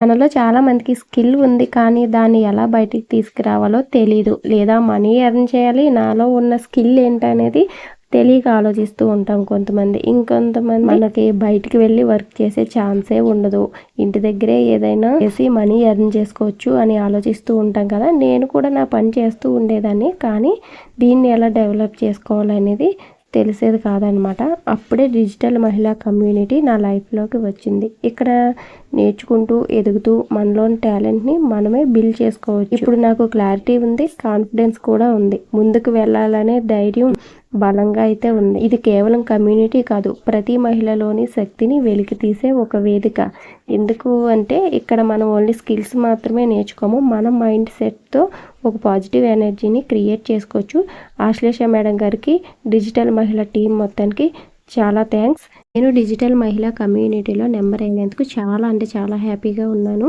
మనలో చాలా మందికి స్కిల్ ఉంది కానీ దాన్ని ఎలా బయటికి తీసుకురావాలో తెలీదు. లేదా మనీ ఎర్న్ చేయాలి నాలో ఉన్న స్కిల్ ఏంటనేది తెలియక ఆలోచిస్తూ ఉంటాం కొంతమంది. ఇంకొంతమంది మనకి బయటికి వెళ్ళి వర్క్ చేసే ఛాన్సే ఉండదు. ఇంటి దగ్గరే ఏదైనా చేసి మనీ ఎర్న్ చేసుకోవచ్చు అని ఆలోచిస్తూ ఉంటాం కదా. నేను కూడా నా పని చేస్తూ ఉండేదాన్ని కానీ దీన్ని ఎలా డెవలప్ చేసుకోవాలనేది తెలిసేది కాదనమాట. అప్పుడే డిజిటల్ మహిళా కమ్యూనిటీ నా లైఫ్లోకి వచ్చింది. ఇక్కడ నేర్చుకుంటూ ఎదుగుతూ మనలోని టాలెంట్ని మనమే బిల్డ్ చేసుకోవచ్చు. ఇప్పుడు నాకు క్లారిటీ ఉంది కాన్ఫిడెన్స్ కూడా ఉంది. ముందుకు వెళ్ళాలనే ధైర్యం బలంగా అయితే ఉంది. ఇది కేవలం కమ్యూనిటీ కాదు ప్రతి మహిళలోని శక్తిని వెలికి తీసే ఒక వేదిక. ఎందుకు అంటే ఇక్కడ మనం ఓన్లీ స్కిల్స్ మాత్రమే నేర్చుకోము మన మైండ్ సెట్తో ఒక పాజిటివ్ ఎనర్జీని క్రియేట్ చేసుకోవచ్చు. ఆశ్లేష మేడం గారికి డిజిటల్ మహిళ టీం మొత్తానికి చాలా థ్యాంక్స్. నేను డిజిటల్ మహిళా కమ్యూనిటీలో నెంబర్ అయినందుకు చాలా అంటే చాలా హ్యాపీగా ఉన్నాను.